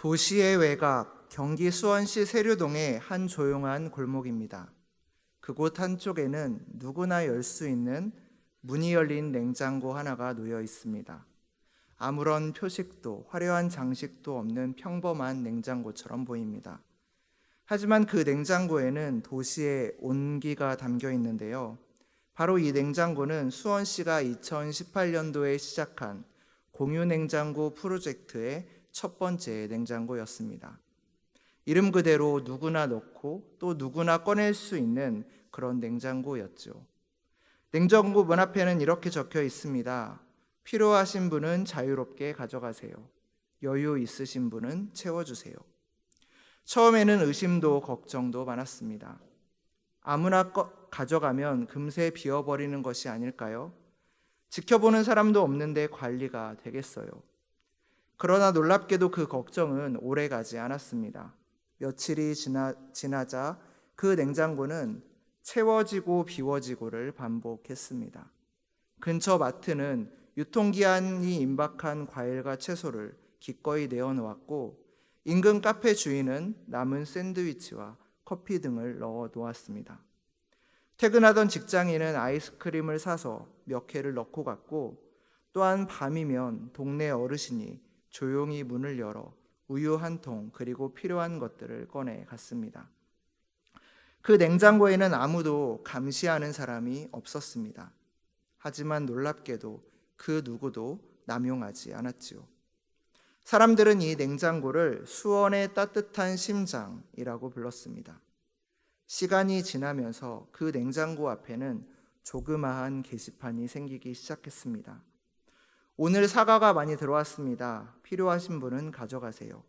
도시의 외곽 경기 수원시 세류동의 한 조용한 골목입니다. 그곳 한쪽에는 누구나 열 수 있는 문이 열린 냉장고 하나가 놓여 있습니다. 아무런 표식도 화려한 장식도 없는 평범한 냉장고처럼 보입니다. 하지만 그 냉장고에는 도시의 온기가 담겨 있는데요. 바로 이 냉장고는 수원시가 2018년도에 시작한 공유 냉장고 프로젝트의 첫 번째 냉장고였습니다. 이름 그대로 누구나 넣고 또 누구나 꺼낼 수 있는 그런 냉장고였죠. 냉장고 문 앞에는 이렇게 적혀 있습니다. 필요하신 분은 자유롭게 가져가세요. 여유 있으신 분은 채워주세요. 처음에는 의심도 걱정도 많았습니다. 아무나 꺼, 가져가면 금세 비워버리는 것이 아닐까요? 지켜보는 사람도 없는데 관리가 되겠어요. 그러나 놀랍게도 그 걱정은 오래 가지 않았습니다. 며칠이 지나, 지나자 그 냉장고는 채워지고 비워지고를 반복했습니다. 근처 마트는 유통기한이 임박한 과일과 채소를 기꺼이 내어놓았고 인근 카페 주인은 남은 샌드위치와 커피 등을 넣어 놓았습니다. 퇴근하던 직장인은 아이스크림을 사서 몇 개를 넣고 갔고 또한 밤이면 동네 어르신이 조용히 문을 열어 우유 한 통 그리고 필요한 것들을 꺼내 갔습니다. 그 냉장고에는 아무도 감시하는 사람이 없었습니다. 하지만 놀랍게도 그 누구도 남용하지 않았지요. 사람들은 이 냉장고를 수원의 따뜻한 심장이라고 불렀습니다. 시간이 지나면서 그 냉장고 앞에는 조그마한 게시판이 생기기 시작했습니다. 오늘 사과가 많이 들어왔습니다. 필요하신 분은 가져가세요.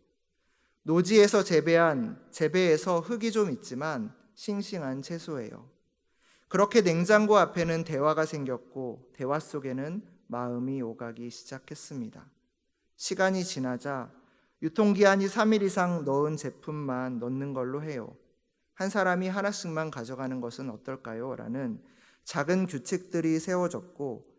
노지에서 재배한 재배에서 흙이 좀 있지만 싱싱한 채소예요. 그렇게 냉장고 앞에는 대화가 생겼고 대화 속에는 마음이 오가기 시작했습니다. 시간이 지나자 유통기한이 3일 이상 넣은 제품만 넣는 걸로 해요. 한 사람이 하나씩만 가져가는 것은 어떨까요? 라는 작은 규칙들이 세워졌고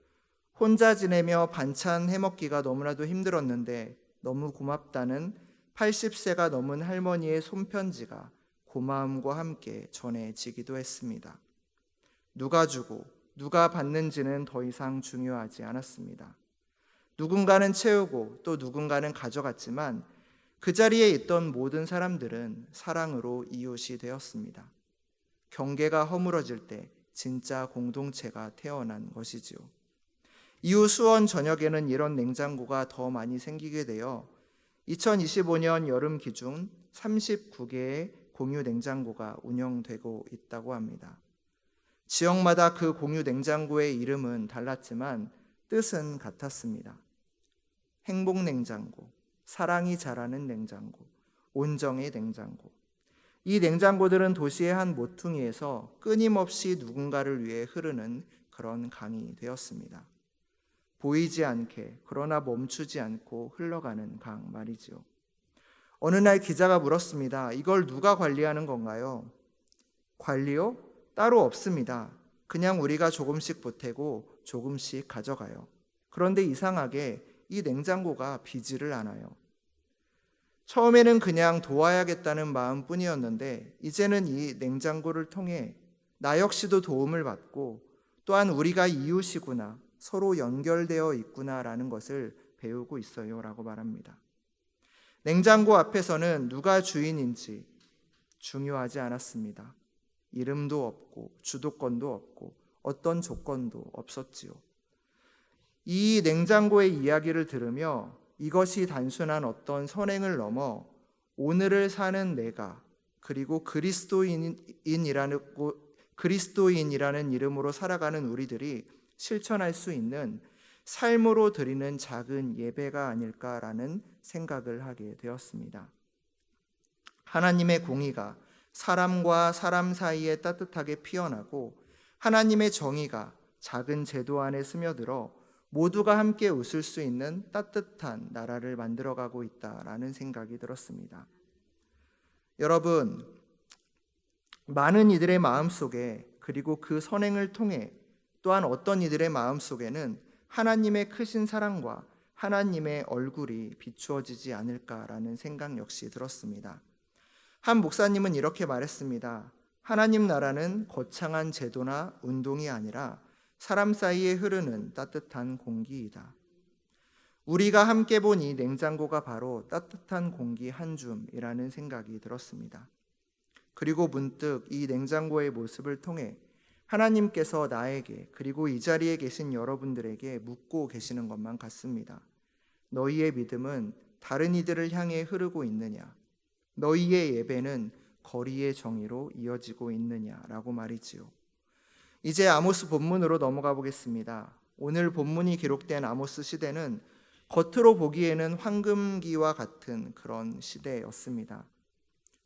혼자 지내며 반찬 해먹기가 너무나도 힘들었는데 너무 고맙다는 80세가 넘은 할머니의 손편지가 고마움과 함께 전해지기도 했습니다. 누가 주고 누가 받는지는 더 이상 중요하지 않았습니다. 누군가는 채우고 또 누군가는 가져갔지만 그 자리에 있던 모든 사람들은 사랑으로 이웃이 되었습니다. 경계가 허물어질 때 진짜 공동체가 태어난 것이지요. 이후 수원 전역에는 이런 냉장고가 더 많이 생기게 되어 2025년 여름 기준 39개의 공유 냉장고가 운영되고 있다고 합니다. 지역마다 그 공유 냉장고의 이름은 달랐지만 뜻은 같았습니다. 행복 냉장고, 사랑이 자라는 냉장고, 온정의 냉장고. 이 냉장고들은 도시의 한 모퉁이에서 끊임없이 누군가를 위해 흐르는 그런 강이 되었습니다. 보이지 않게 그러나 멈추지 않고 흘러가는 강 말이지요. 어느 날 기자가 물었습니다. 이걸 누가 관리하는 건가요? 관리요? 따로 없습니다. 그냥 우리가 조금씩 보태고 조금씩 가져가요. 그런데 이상하게 이 냉장고가 비지를 않아요. 처음에는 그냥 도와야겠다는 마음뿐이었는데 이제는 이 냉장고를 통해 나 역시도 도움을 받고 또한 우리가 이웃이구나 서로 연결되어 있구나라는 것을 배우고 있어요 라고 말합니다. 냉장고 앞에서는 누가 주인인지 중요하지 않았습니다. 이름도 없고 주도권도 없고 어떤 조건도 없었지요. 이 냉장고의 이야기를 들으며 이것이 단순한 어떤 선행을 넘어 오늘을 사는 내가 그리고 그리스도인이라는 그리스도인이라는 이름으로 살아가는 우리들이 실천할 수 있는 삶으로 드리는 작은 예배가 아닐까라는 생각을 하게 되었습니다. 하나님의 공의가 사람과 사람 사이에 따뜻하게 피어나고 하나님의 정의가 작은 제도 안에 스며들어 모두가 함께 웃을 수 있는 따뜻한 나라를 만들어가고 있다라는 생각이 들었습니다. 여러분, 많은 이들의 마음 속에 그리고 그 선행을 통해 또한 어떤 이들의 마음 속에는 하나님의 크신 사랑과 하나님의 얼굴이 비추어지지 않을까라는 생각 역시 들었습니다. 한 목사님은 이렇게 말했습니다. 하나님 나라는 거창한 제도나 운동이 아니라 사람 사이에 흐르는 따뜻한 공기이다. 우리가 함께 본 이 냉장고가 바로 따뜻한 공기 한 줌이라는 생각이 들었습니다. 그리고 문득 이 냉장고의 모습을 통해 하나님께서 나에게 그리고 이 자리에 계신 여러분들에게 묻고 계시는 것만 같습니다. 너희의 믿음은 다른 이들을 향해 흐르고 있느냐? 너희의 예배는 거리의 정의로 이어지고 있느냐라고 말이지요. 이제 아모스 본문으로 넘어가 보겠습니다. 오늘 본문이 기록된 아모스 시대는 겉으로 보기에는 황금기와 같은 그런 시대였습니다.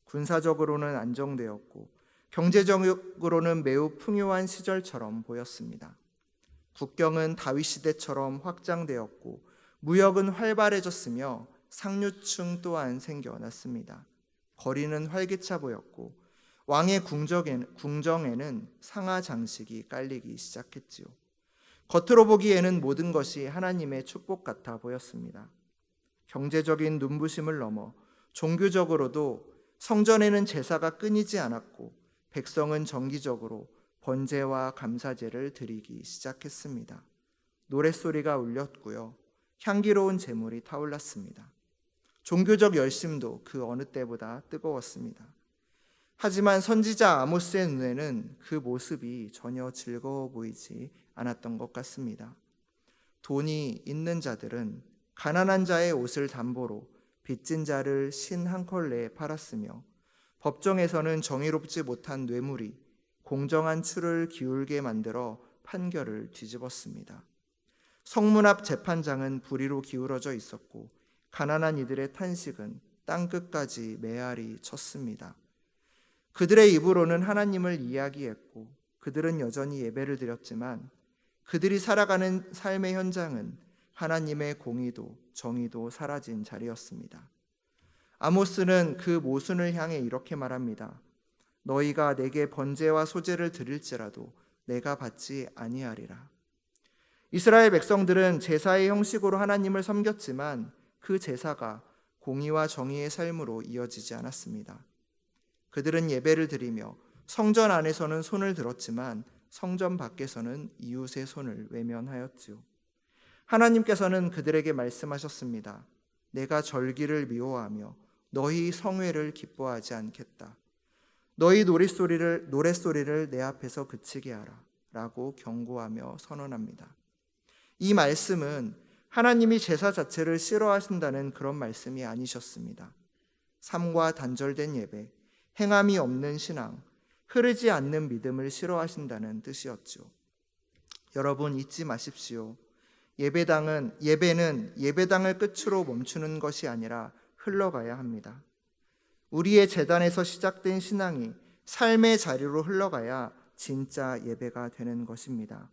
군사적으로는 안정되었고 경제적으로는 매우 풍요한 시절처럼 보였습니다. 국경은 다윗 시대처럼 확장되었고 무역은 활발해졌으며 상류층 또한 생겨났습니다. 거리는 활기차 보였고 왕의 궁정에는 상하 장식이 깔리기 시작했지요. 겉으로 보기에는 모든 것이 하나님의 축복 같아 보였습니다. 경제적인 눈부심을 넘어 종교적으로도 성전에는 제사가 끊이지 않았고 백성은 정기적으로 번제와 감사제를 드리기 시작했습니다. 노랫소리가 울렸고요. 향기로운 제물이 타올랐습니다. 종교적 열심도 그 어느 때보다 뜨거웠습니다. 하지만 선지자 아모스의 눈에는 그 모습이 전혀 즐거워 보이지 않았던 것 같습니다. 돈이 있는 자들은 가난한 자의 옷을 담보로 빚진 자를 신 한 컬레에 팔았으며 법정에서는 정의롭지 못한 뇌물이 공정한 추를 기울게 만들어 판결을 뒤집었습니다. 성문 앞 재판장은 불의로 기울어져 있었고 가난한 이들의 탄식은 땅 끝까지 메아리 쳤습니다. 그들의 입으로는 하나님을 이야기했고 그들은 여전히 예배를 드렸지만 그들이 살아가는 삶의 현장은 하나님의 공의도 정의도 사라진 자리였습니다. 아모스는 그 모순을 향해 이렇게 말합니다. 너희가 내게 번제와 소제를 드릴지라도 내가 받지 아니하리라. 이스라엘 백성들은 제사의 형식으로 하나님을 섬겼지만 그 제사가 공의와 정의의 삶으로 이어지지 않았습니다. 그들은 예배를 드리며 성전 안에서는 손을 들었지만 성전 밖에서는 이웃의 손을 외면하였지요. 하나님께서는 그들에게 말씀하셨습니다. 내가 절기를 미워하며 너희 성회를 기뻐하지 않겠다. 너희 노랫소리를 노랫소리를 내 앞에서 그치게 하라. 라고 경고하며 선언합니다. 이 말씀은 하나님이 제사 자체를 싫어하신다는 그런 말씀이 아니셨습니다. 삶과 단절된 예배, 행함이 없는 신앙, 흐르지 않는 믿음을 싫어하신다는 뜻이었죠. 여러분 잊지 마십시오. 예배당은 예배는 예배당을 끝으로 멈추는 것이 아니라 흘러가야 합니다. 우리의 재단에서 시작된 신앙이 삶의 자리로 흘러가야 진짜 예배가 되는 것입니다.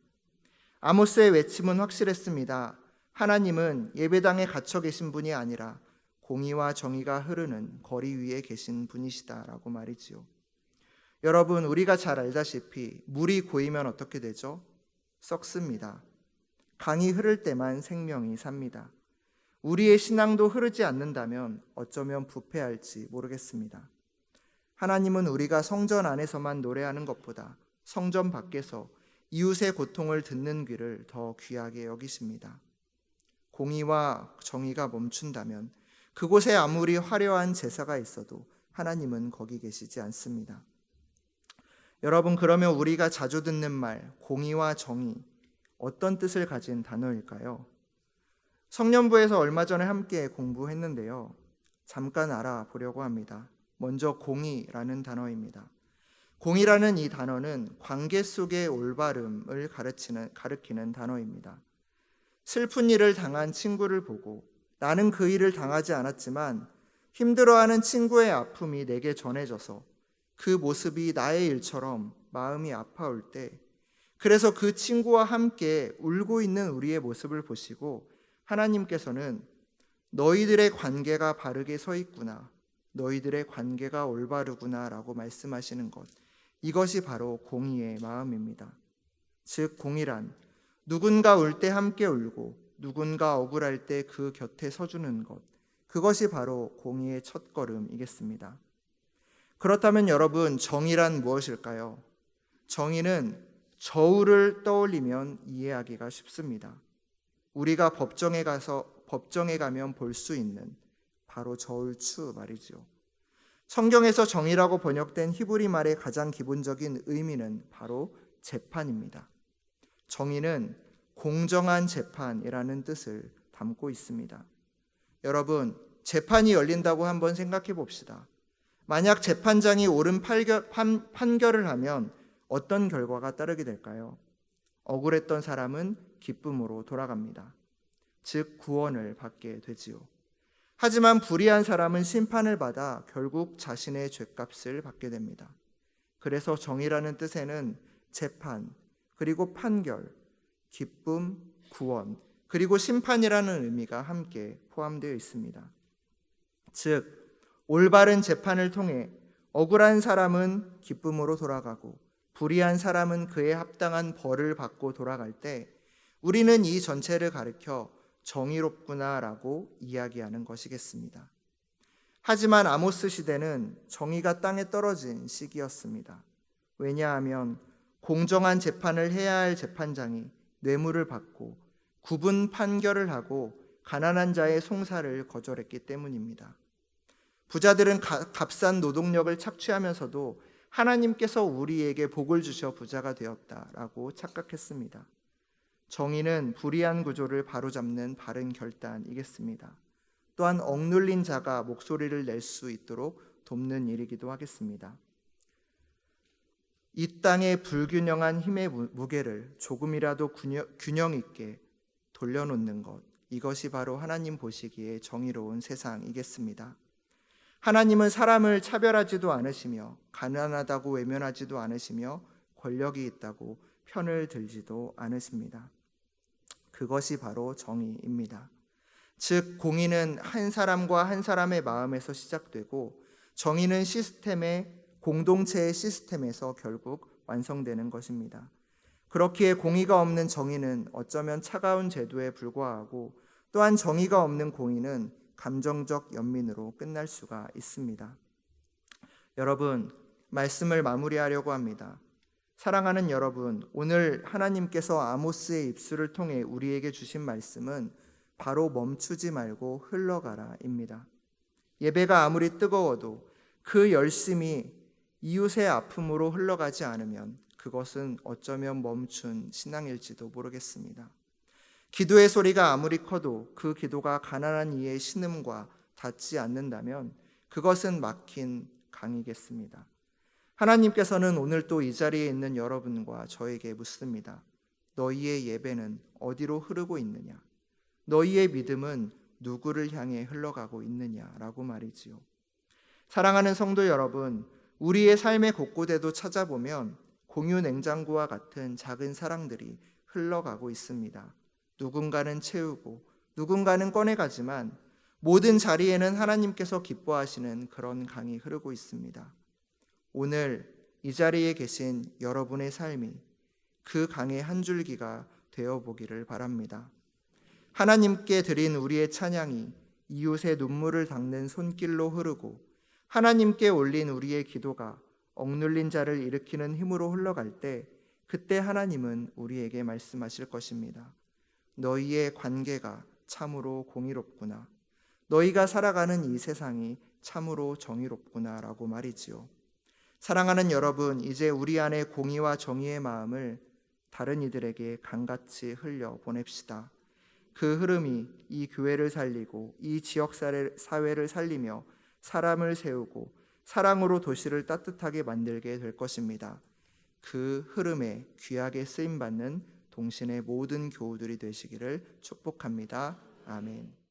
아모스의 외침은 확실했습니다. 하나님은 예배당에 갇혀 계신 분이 아니라 공의와 정의가 흐르는 거리 위에 계신 분이시다라고 말이지요. 여러분, 우리가 잘 알다시피 물이 고이면 어떻게 되죠? 썩습니다. 강이 흐를 때만 생명이 삽니다. 우리의 신앙도 흐르지 않는다면 어쩌면 부패할지 모르겠습니다. 하나님은 우리가 성전 안에서만 노래하는 것보다 성전 밖에서 이웃의 고통을 듣는 귀를 더 귀하게 여기십니다. 공의와 정의가 멈춘다면 그곳에 아무리 화려한 제사가 있어도 하나님은 거기 계시지 않습니다. 여러분, 그러면 우리가 자주 듣는 말, 공의와 정의, 어떤 뜻을 가진 단어일까요? 성년부에서 얼마 전에 함께 공부했는데요. 잠깐 알아보려고 합니다. 먼저 공의라는 단어입니다. 공의라는 이 단어는 관계 속의 올바름을 가르치는, 가르키는 단어입니다. 슬픈 일을 당한 친구를 보고 나는 그 일을 당하지 않았지만 힘들어하는 친구의 아픔이 내게 전해져서 그 모습이 나의 일처럼 마음이 아파올 때 그래서 그 친구와 함께 울고 있는 우리의 모습을 보시고 하나님께서는 너희들의 관계가 바르게 서 있구나. 너희들의 관계가 올바르구나라고 말씀하시는 것. 이것이 바로 공의의 마음입니다. 즉 공의란 누군가 울 때 함께 울고 누군가 억울할 때 그 곁에 서주는 것. 그것이 바로 공의의 첫걸음이겠습니다. 그렇다면 여러분, 정의란 무엇일까요? 정의는 저울을 떠올리면 이해하기가 쉽습니다. 우리가 법정에 가서 법정에 가면 볼 수 있는 바로 저울추 말이죠. 성경에서 정의라고 번역된 히브리 말의 가장 기본적인 의미는 바로 재판입니다. 정의는 공정한 재판이라는 뜻을 담고 있습니다. 여러분, 재판이 열린다고 한번 생각해 봅시다. 만약 재판장이 옳은 판결, 판, 판결을 하면 어떤 결과가 따르게 될까요? 억울했던 사람은 기쁨으로 돌아갑니다. 즉, 구원을 받게 되지요. 하지만 불의한 사람은 심판을 받아 결국 자신의 죄값을 받게 됩니다. 그래서 정의라는 뜻에는 재판, 그리고 판결, 기쁨, 구원, 그리고 심판이라는 의미가 함께 포함되어 있습니다. 즉, 올바른 재판을 통해 억울한 사람은 기쁨으로 돌아가고 불의한 사람은 그에 합당한 벌을 받고 돌아갈 때 우리는 이 전체를 가리켜 정의롭구나라고 이야기하는 것이겠습니다. 하지만 아모스 시대는 정의가 땅에 떨어진 시기였습니다. 왜냐하면 공정한 재판을 해야 할 재판장이 뇌물을 받고 구분 판결을 하고 가난한 자의 송사를 거절했기 때문입니다. 부자들은 가, 값싼 노동력을 착취하면서도 하나님께서 우리에게 복을 주셔 부자가 되었다라고 착각했습니다. 정의는 불의한 구조를 바로잡는 바른 결단이겠습니다. 또한 억눌린 자가 목소리를 낼 수 있도록 돕는 일이기도 하겠습니다. 이 땅의 불균형한 힘의 무게를 조금이라도 균형 있게 돌려놓는 것, 이것이 바로 하나님 보시기에 정의로운 세상이겠습니다. 하나님은 사람을 차별하지도 않으시며 가난하다고 외면하지도 않으시며 권력이 있다고 편을 들지도 않으십니다. 그것이 바로 정의입니다. 즉, 공의는 한 사람과 한 사람의 마음에서 시작되고 정의는 시스템의 공동체의 시스템에서 결국 완성되는 것입니다. 그렇기에 공의가 없는 정의는 어쩌면 차가운 제도에 불과하고 또한 정의가 없는 공의는 감정적 연민으로 끝날 수가 있습니다. 여러분, 말씀을 마무리하려고 합니다. 사랑하는 여러분, 오늘 하나님께서 아모스의 입술을 통해 우리에게 주신 말씀은 바로 멈추지 말고 흘러가라입니다. 예배가 아무리 뜨거워도 그 열심이 이웃의 아픔으로 흘러가지 않으면 그것은 어쩌면 멈춘 신앙일지도 모르겠습니다. 기도의 소리가 아무리 커도 그 기도가 가난한 이의 신음과 닿지 않는다면 그것은 막힌 강이겠습니다. 하나님께서는 오늘 또 이 자리에 있는 여러분과 저에게 묻습니다. 너희의 예배는 어디로 흐르고 있느냐? 너희의 믿음은 누구를 향해 흘러가고 있느냐라고 말이지요. 사랑하는 성도 여러분, 우리의 삶의 곳곳에도 찾아보면 공유 냉장고와 같은 작은 사랑들이 흘러가고 있습니다. 누군가는 채우고 누군가는 꺼내가지만 모든 자리에는 하나님께서 기뻐하시는 그런 강이 흐르고 있습니다. 오늘 이 자리에 계신 여러분의 삶이 그 강의 한 줄기가 되어 보기를 바랍니다. 하나님께 드린 우리의 찬양이 이웃의 눈물을 닦는 손길로 흐르고 하나님께 올린 우리의 기도가 억눌린 자를 일으키는 힘으로 흘러갈 때 그때 하나님은 우리에게 말씀하실 것입니다. 너희의 관계가 참으로 공의롭구나. 너희가 살아가는 이 세상이 참으로 정의롭구나라고 말이지요. 사랑하는 여러분, 이제 우리 안에 공의와 정의의 마음을 다른 이들에게 강같이 흘려 보냅시다. 그 흐름이 이 교회를 살리고 이 지역 사회를 살리며 사람을 세우고 사랑으로 도시를 따뜻하게 만들게 될 것입니다. 그 흐름에 귀하게 쓰임 받는 동신의 모든 교우들이 되시기를 축복합니다. 아멘.